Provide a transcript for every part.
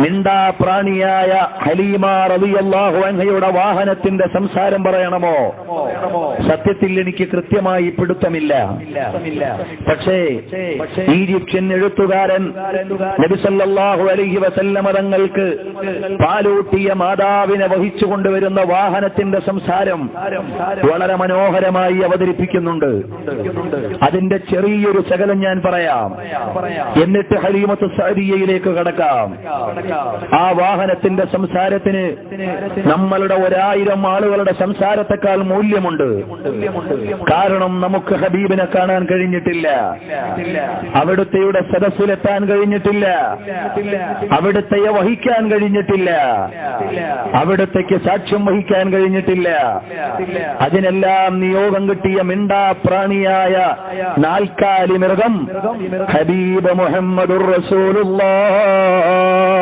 മിണ്ടാ പ്രാണിയായ ഹലീമ റബിയല്ലാഹു അൻഹയുടെ വാഹനത്തിന്റെ സംസാരം പറയണമോ? സത്യത്തിൽ എനിക്ക് കൃത്യമായി പിടുത്തമില്ല. പക്ഷേ ഈജിപ്ഷ്യൻ എഴുത്തുകാരൻ നബിസല്ലാഹു അലഹി അലൈഹി വസല്ലമ തങ്ങൾക്ക് പാലൂട്ടിയ മാതാവിനെ വഹിച്ചു കൊണ്ടുവരുന്ന വാഹനത്തിന്റെ സംസാരം വളരെ മനോഹരമായി അവതരിപ്പിക്കുന്നുണ്ട്. അതിന്റെ ചെറിയൊരു ശകലം ഞാൻ പറയാം. എന്നിട്ട് ഹലീമത്ത് സഅദിയയിലേക്ക് കടക്കാം. ആ വാഹനത്തിന്റെ സംസാരത്തിന് നമ്മളുടെ ഒരായിരം ആളുകളുടെ സംസാരത്തെക്കാൾ മൂല്യമുണ്ട്. കാരണം നമുക്ക് ഹബീബിനെ കാണാൻ കഴിഞ്ഞിട്ടില്ല. അവിടുത്തെയുടെ സദസ്സിലെത്താൻ കഴിഞ്ഞിട്ടില്ല. അവിടുത്തെ വഹിക്കാൻ കഴിഞ്ഞിട്ടില്ല. അവിടുത്തേക്ക് സാക്ഷ്യം വഹിക്കാൻ കഴിഞ്ഞിട്ടില്ല. അതിനെല്ലാം നിയോഗം കിട്ടിയ മിണ്ടാ പ്രാണിയായ നാൽക്കാലി മൃഗം ഹബീബ് മുഹമ്മദുർ റസൂലുള്ളാഹ്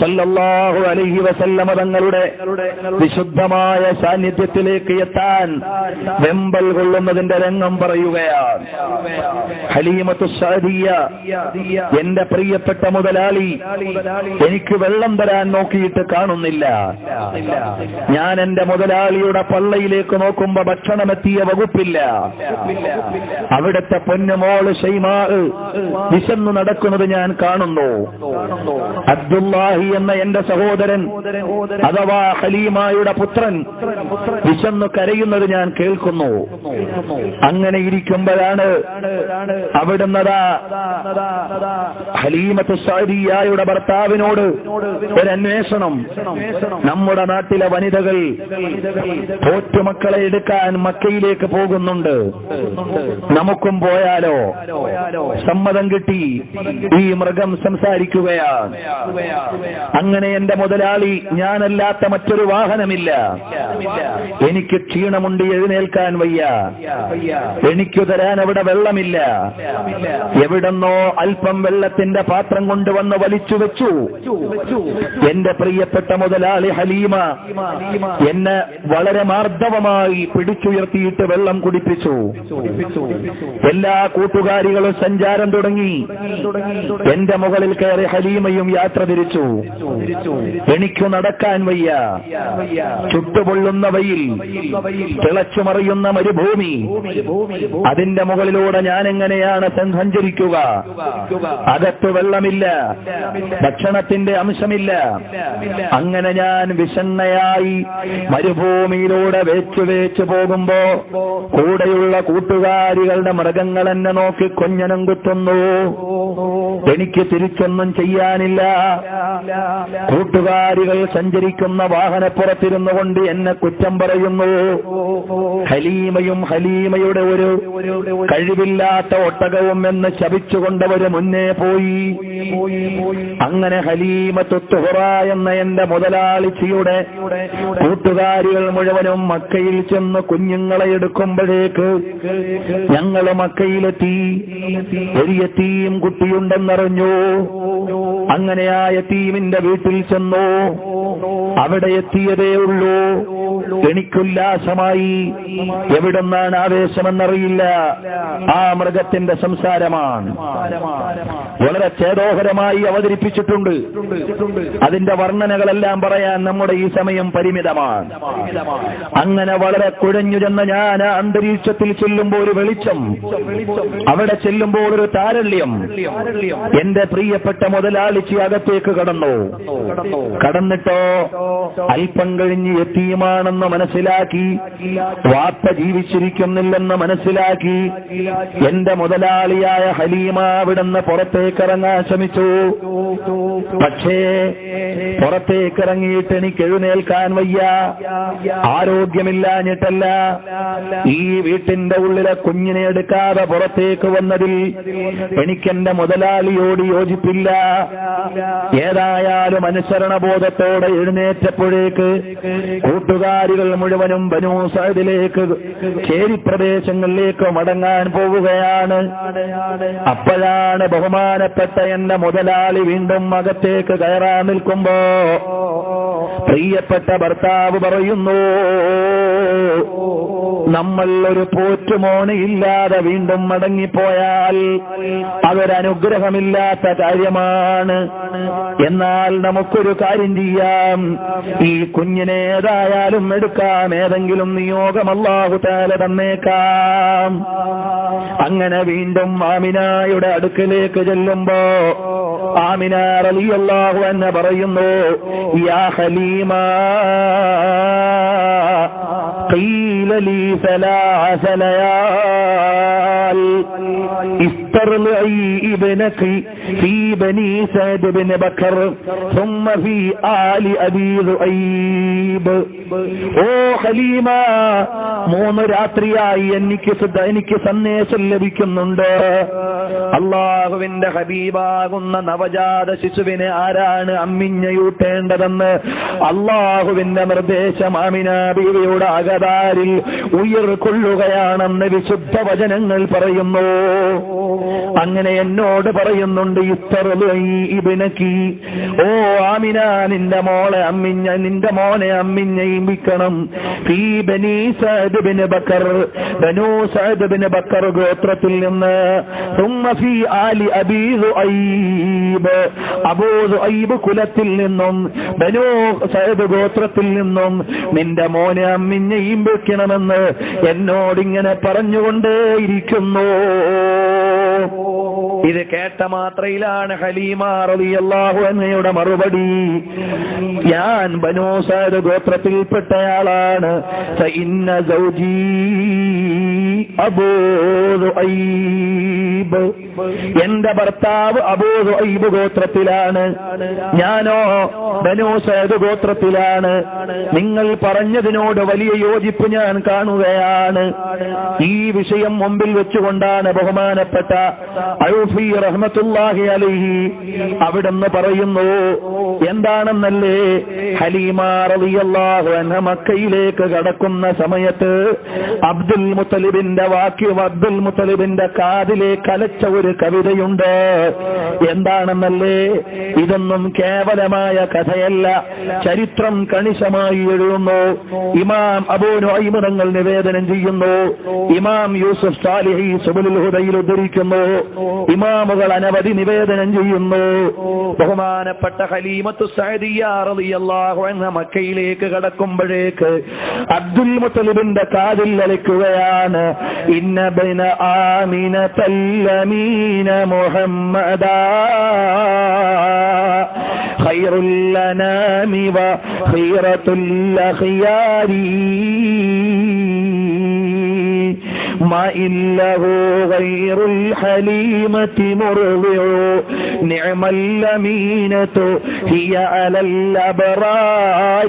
സല്ലല്ലാഹു അലൈഹി വസല്ലമ തങ്ങളുടെ വിശുദ്ധമായ സാന്നിധ്യത്തിലേക്ക് എത്താൻ വെമ്പൽ കൊള്ളുന്നതിന്റെ രംഗം പറയുകയാണ്. ഹലീമത്തു എന്റെ പ്രിയപ്പെട്ട മുതലാളി എനിക്ക് വെള്ളം തരാൻ നോക്കിയിട്ട് കാണുന്നില്ല. ഞാൻ എന്റെ മുതലാളിയുടെ പള്ളയിലേക്ക് നോക്കുമ്പോ ഭക്ഷണമെത്തിയ വകുപ്പില്ല. അവിടുത്തെ പൊന്നുമോൾ ഷെയ്മാ വിശന്നു നടക്കുന്നത് ഞാൻ കാണുന്നു. അബ്ദുല്ലാഹി എന്ന എന്റെ സഹോദരൻ അഥവാ ഹലീമായുടെ പുത്രൻ വിശന്നു കരയുന്നത് ഞാൻ കേൾക്കുന്നു. അങ്ങനെ ഇരിക്കുമ്പോഴാണ് അവിടുന്നതാ ഹലീമത്ത് സാരിയായുടെ ഭർത്താവിനോട് ഒരു നമ്മുടെ നാട്ടിലെ വനിതകൾ പോറ്റുമക്കളെ എടുക്കാൻ മക്കയിലേക്ക് പോകുന്നുണ്ട്. നമുക്കും പോയാലോ? സമ്മതം കിട്ടി. ഈ മൃഗം സംസാരിക്കുകയാണ്. അങ്ങനെ എന്റെ മുതലാളി ഞാനല്ലാത്ത മറ്റൊരു വാഹനമില്ല. എനിക്ക് ക്ഷീണമുണ്ട് എഴുന്നേൽക്കാൻ വയ്യ. എനിക്കു തരാൻ അവിടെ വെള്ളമില്ല. എവിടെന്നോ അല്പം വെള്ളത്തിന്റെ പാത്രം കൊണ്ടുവന്ന് വലിച്ചു വെച്ചു. എന്റെ പ്രിയപ്പെട്ട മുതലാളി ഹലീമ എന്നെ വളരെ മാർദ്ദവമായി പിടിച്ചുയർത്തിയിട്ട് വെള്ളം കുടിപ്പിച്ചു. എല്ലാ കൂട്ടുകാരികളും സഞ്ചാരം തുടങ്ങി. എന്റെ മുകളിൽ കയറി ഹലീമയും യാത്ര തിരിച്ചു. എനിക്ക് നടക്കാൻ വയ്യ. ചുട്ടുപൊള്ളുന്ന വയിൽ തിളച്ചുമറിയുന്ന മരുഭൂമി. അതിന്റെ മുകളിലൂടെ ഞാൻ എങ്ങനെയാണ് സഞ്ചരിക്കുക അകത്ത് വെള്ളമില്ല. ഭക്ഷണത്തിന്റെ അംശമില്ല. അങ്ങനെ ഞാൻ വിഷണ്ണയായി മരുഭൂമിയിലൂടെ വേച്ചു വേച്ചു പോകുമ്പോ കൂടെയുള്ള കൂട്ടുകാരികളുടെ മൃഗങ്ങൾ എന്നെ നോക്കി കൊഞ്ഞനം കുത്തുന്നു. എനിക്ക് തിരിച്ചൊന്നും ചെയ്യാനില്ല. കൂട്ടുകാരികൾ സഞ്ചരിക്കുന്ന വാഹനപ്പുറത്തിരുന്നു കൊണ്ട് എന്നെ കുറ്റം പറയുന്നു. ഹലീമയും ഹലീമയുടെ ഒരു കഴിവില്ലാത്ത ഒട്ടകവും എന്ന് ശപിച്ചുകൊണ്ടവര് മുന്നേ പോയി. അങ്ങനെ ഹലീമ തൊത്തുഹുറ എന്ന എന്റെ മുതലാളിച്ചിയുടെ കൂട്ടുകാരികൾ മുഴുവനും മക്കയിൽ ചെന്ന് കുഞ്ഞുങ്ങളെ എടുക്കുമ്പോഴേക്ക് ഞങ്ങൾ മക്കയിലെത്തി. ഒരു യത്തീം കുട്ടിയുണ്ടെന്നറിഞ്ഞു. അങ്ങനെ ആ യത്തീമിന്റെ വീട്ടിൽ ചെന്നു? അവിടെ എത്തിയതേ ഉള്ളൂ. എനിക്കുല്ലാസമായി എവിടുന്നാണ് ആവേശമെന്നറിയില്ല. ആ മൃഗത്തിന്റെ സംസാരമാണ്. വളരെ ചേതോഹരമായി അവതരിപ്പിച്ചിട്ടുണ്ട്. അതിന്റെ വർണനകളെല്ലാം പറയാൻ നമ്മുടെ ഈ സമയം പരിമിതമാണ്. അങ്ങനെ വളരെ കുഴഞ്ഞു ചെന്ന ഞാൻ ആ അന്തരീക്ഷത്തിൽ ചെല്ലുമ്പോൾ ഒരു വെളിച്ചം അവിടെ ചെല്ലുമ്പോൾ ഒരു താരല്യം എന്റെ പ്രിയപ്പെട്ട മുതലാളിച്ചി അകത്തേക്ക് കടന്നു. കടന്നിട്ടോ? അല്പം കഴിഞ്ഞ് എത്തിയുമാണെന്ന് മനസ്സിലാക്കി. വാപ്പ ജീവിച്ചിരിക്കുന്നില്ലെന്ന് മനസ്സിലാക്കി. എന്റെ മുതലാളിയായ ഹലീമ അവിടുന്ന് പുറത്തേക്കിറങ്ങാൻ ശ്രമിച്ചു. പക്ഷേ പുറത്തേക്കിറങ്ങിയിട്ട് എനിക്ക് എഴുന്നേൽക്കാൻ വയ്യ. ആരോഗ്യമില്ലാഞ്ഞിട്ടല്ല. ഈ വീട്ടിന്റെ ഉള്ളിലെ കുഞ്ഞിനെ എടുക്കാതെ പുറത്തേക്ക് വന്നതിൽ എനിക്കെന്റെ മുതലാളിയോട് യോജിപ്പില്ല. ഏതായാലും അനുസരണബോധത്തോടെ എഴുന്നേറ്റപ്പോഴേക്ക് കൂട്ടുകാരികൾ മുഴുവനും ബനൂ സൈദിലേക്ക് ചേരിപ്രദേശങ്ങളിലേക്ക് മടങ്ങാൻ പോവുകയാണ്. അപ്പോഴാണ് ബഹുമാനപ്പെട്ട എന്റെ മുതലാളി വീണ്ടും അകത്തേക്ക് കയറാൻ നിൽക്കുമ്പോ പ്രിയപ്പെട്ട ഭർത്താവ് പറയുന്നു നമ്മൾ ഒരു പോറ്റുമോനെ ഇല്ലാതെ വീണ്ടും മടങ്ങിപ്പോയാൽ അതൊരനുഗ്രഹമില്ലാത്ത കാര്യമാണ്. എന്നാൽ നമുക്കൊരു കാര്യം ചെയ്യാം. ഈ കുഞ്ഞിനെ ഏതായാലും എടുക്കാം ഏതെങ്കിലും നിയോഗം അല്ലാഹു താല തന്നേക്കാം അങ്ങനെ വീണ്ടും ആമിനായുടെ അടുക്കലേക്ക് ചെല്ലുമ്പോ ആമിന റളിയല്ലാഹു എന്ന് പറയുന്നു യാ ഹലീമ قيل لي ثلاث ليال استرضعي ابنك في بني سعد بن بكر ثم في آل أبي ذؤيب ഓ ഖലീമ മൂന്ന് രാത്രിയായി എനിക്ക് സുദ്ധ- എനിക്ക് സന്ദേശം ലഭിക്കുന്നുണ്ട് അള്ളാഹുവിന്റെ ഹബീബാകുന്ന നവജാത ശിശുവിനെ ആരാണ് അമ്മിഞ്ഞയൂട്ടേണ്ടതെന്ന് അള്ളാഹുവിന്റെ നിർദ്ദേശം ആമിന ബീവിയുടെ അകതാരിൽ ഉയർക്കൊള്ളുകയാണെന്ന് വിശുദ്ധ വചനങ്ങൾ പറയുന്നു അങ്ങനെ എന്നോട് പറയുന്നുണ്ട് ഇത്തറലി ഓ ആമിന നിന്റെ മോളെ അമ്മിഞ്ഞ നിന്റെ മോനെ അമ്മിഞ്ഞയിപ്പിക്കണം ഈ Bani Saad bin Bakr Banu Saad bin Bakr ഗോത്രത്തിൽ നിന്ന്. ഫി ആലി അബീ അബൂ കുലത്തിൽ നിന്നും ബനു സഅദ് ഗോത്രത്തിൽ നിന്നും നിന്റെ മോനെ അമ്മിഞ്ഞയും വെക്കണമെന്ന് എന്നോടിങ്ങനെ പറഞ്ഞുകൊണ്ടേയിരിക്കുന്നു. ഇത് കേട്ട മാത്രയിലാണ് ഹലീമ റളിയല്ലാഹു അൻഹയുടെ മറുപടി. ഞാൻ ബനോസാര ഗോത്രത്തിൽപ്പെട്ടയാളാണ്. സൗജി അബൂ ദുഐബ് എന്റെ ഭർത്താവ് അബൂ സുഹൈബ് ഗോത്രത്തിലാണ്. ഞാനോ ബനൂ സഅദ് ഗോത്രത്തിലാണ്. നിങ്ങൾ പറഞ്ഞതിനോട് വലിയ യോജിപ്പ് ഞാൻ കാണുകയാണ്. ഈ വിഷയം മുമ്പിൽ വെച്ചുകൊണ്ടാണ് ബഹുമാനപ്പെട്ട അയൂഫി റഹ്മത്തുല്ലാഹി അലൈഹി അവിടുന്ന് പറയുന്നു എന്താണെന്നല്ലേ ഹലീമ റളിയല്ലാഹു അൻഹ മക്കയിലേക്ക് കടക്കുന്ന സമയത്ത് അബ്ദുൽ മുത്തലിബിന്റെ വാക്യം അബ്ദുൽ മുത്തലിബിന്റെ കാതിലെ കലച്ച ഒരു കവിതയുണ്ട്. എന്താണെന്നല്ലേ? ഇതൊന്നും കേവലമായ കഥയല്ല. ചരിത്രം കണിശമായി എഴുതുന്നു. ഇമാം അബൂ തങ്ങൾ നിവേദനം ചെയ്യുന്നു. ഇമാം യൂസുഫ് സാലിഹി സുബുൽ ഹുദയിൽ ഉദ്ധരിക്കുന്നു. ഇമാമുകൾ അനവധി നിവേദനം ചെയ്യുന്നു. ബഹുമാനപ്പെട്ട ഹലീമത്തു മക്കയിലേക്ക് കടക്കുമ്പോഴേക്ക് അബ്ദുൽ മുത്തലിബിന്റെ കാതിൽ അലയ്ക്കുകയാണ് ഇന്നബിന ബൈന ആമിന الأمين محمدا. خير الأنام وخيرة الأخيار. ما إله غير الحليمة مرضع. نعم الأمينة هي على الأبرار.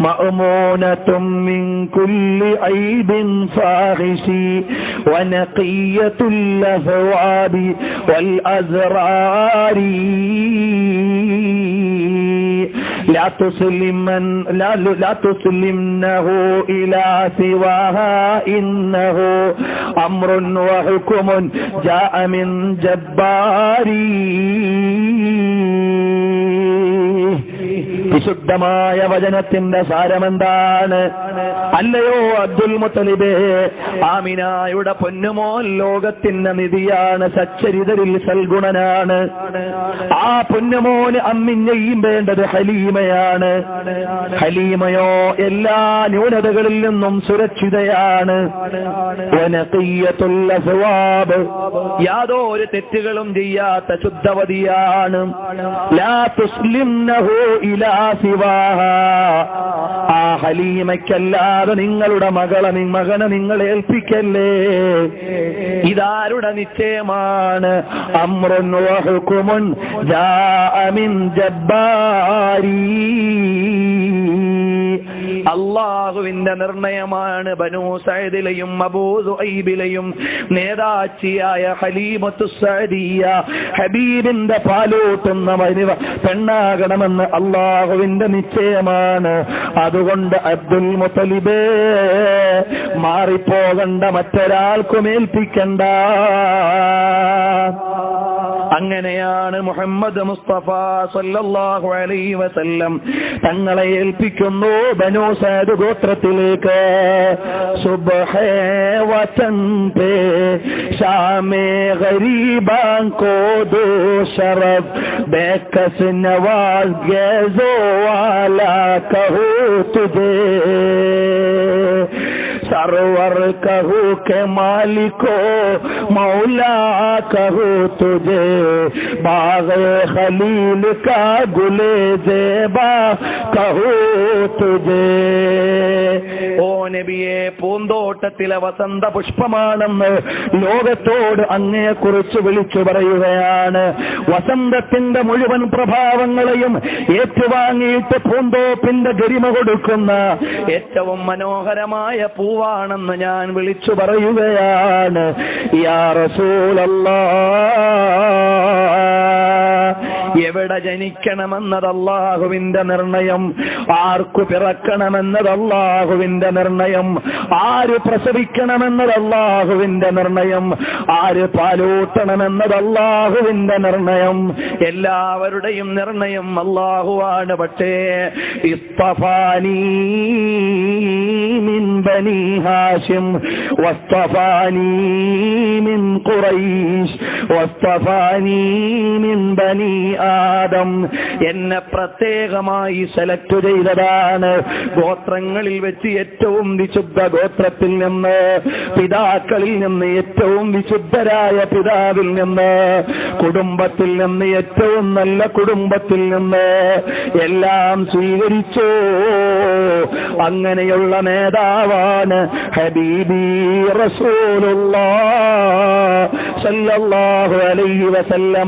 مأمونة من كل عيب فاحش ونقية الأثواب والأزرار. لا تسلمن لا, لا تسلمنه إلى سواها إنه أمر وحكم جاء من جباري വിശുദ്ധമായ വചനത്തിന്റെ സാരമെന്താണ്? അല്ലയോ അബ്ദുൽ മുത്തലിബേ ആമിനായുടെ പൊന്നുമോൻ ലോകത്തിന്റെ നിധിയാണ് സച്ചരിതരിൽ സൽഗുണനാണ്. ആ പൊന്നുമോന് അമ്മിഞ്ഞയും വേണ്ടത് ഹലീമയാണ്. ഹലീമയോ എല്ലാ ന്യൂനതകളിൽ നിന്നും സുരക്ഷിതയാണ്. യാതൊരു തെറ്റുകളും ചെയ്യാത്ത ശുദ്ധവതിയാണ്. ലാ തുസ്ലിംനഹു ഇലാ ആ ഹലീമയ്ക്കല്ലാതെ നിങ്ങളുടെ മകളെ മകനെ നിങ്ങൾ ഏൽപ്പിക്കല്ലേ? ഇതാരുടെ നിശ്ചയമാണ്? അമ്രുൻ അള്ളാഹുവിന്റെ നിർണയമാണ് ബനൂ സൈദിലെയും അബൂദുഐബിലെയും നേതാച്ചിയായ ഹലീമത്തു ഹബീബിന്റെ പാലൂട്ടുന്ന പെണ്ണാകണമെന്ന് പെണ്ണാകണമെന്ന് അള്ളാഹുവിന്റെ നിശ്ചയമാണ്. അതുകൊണ്ട് അബ്ദുൽ മുത്തലിബേ മാറിപ്പോകണ്ട മറ്റൊരാൾക്കും ഏൽപ്പിക്കണ്ട. അങ്ങനെയാണ് മുഹമ്മദ് മുസ്തഫ സല്ലാഹു അലൈ വസല്ലം തങ്ങളെ ഏൽപ്പിക്കുന്നു ബനു സഅദ് ഗോത്രത്തിലേക്ക് സുബ്ഹേ सरोवर कहू के मालिको, मौला कहू तुझे, बाग खलील का गुले जेबा कहू तुझे। ओ नबी പൂന്തോട്ടത്തിലെ വസന്ത പുഷ്പമാണെന്ന് ലോകത്തോട് അങ്ങയെക്കുറിച്ച് വിളിച്ചു പറയുകയാണ്. വസന്തത്തിന്റെ മുഴുവൻ പ്രഭാവങ്ങളെയും ഏറ്റുവാങ്ങിയിട്ട് പൂന്തോപ്പിന്റെ ഗരിമ കൊടുക്കുന്ന ഏറ്റവും മനോഹരമായ പൂവാണെന്ന് ഞാൻ വിളിച്ചു പറയുകയാണ്. യാ റസൂലല്ലാ. എവിടെ ജനിക്കണമെന്നത് അള്ളാഹുവിന്റെ നിർണയം? ആർക്കു പിറക്കണമെന്നത് അള്ളാഹുവിന്റെ നിർണയം? ആര് പ്രസവിക്കണമെന്നത് അള്ളാഹുവിന്റെ നിർണയം? ആര് പാലൂട്ടണമെന്നത് അള്ളാഹുവിന്റെ നിർണയം? എല്ലാവരുടെയും നിർണയം അള്ളാഹുവാണ് പക്ഷേ ഇസ്തഫാനീ മിൻ ബനി ഹാഷിം ആദം. എന്നെ പ്രത്യേകമായി സെലക്ട് ചെയ്തതാണ്. ഗോത്രങ്ങളിൽ വെച്ച് ഏറ്റവും വിശുദ്ധ ഗോത്രത്തിൽ നിന്ന് പിതാക്കളിൽ നിന്ന് ഏറ്റവും വിശുദ്ധരായ പിതാവിൽ നിന്ന് കുടുംബത്തിൽ നിന്ന് ഏറ്റവും നല്ല കുടുംബത്തിൽ നിന്ന് എല്ലാം സ്വീകരിച്ചു. അങ്ങനെയുള്ള നേതാവാണ് ഹബീബി റസൂലുള്ള സല്ലല്ലാഹു അലൈഹി വസല്ലം.